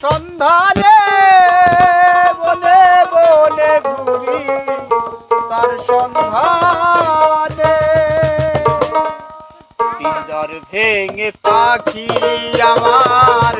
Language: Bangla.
সন্ধানে বনে বনে ঘুরি তার সন্ধানে। পিঞ্জর ভেঙে পাখি আমার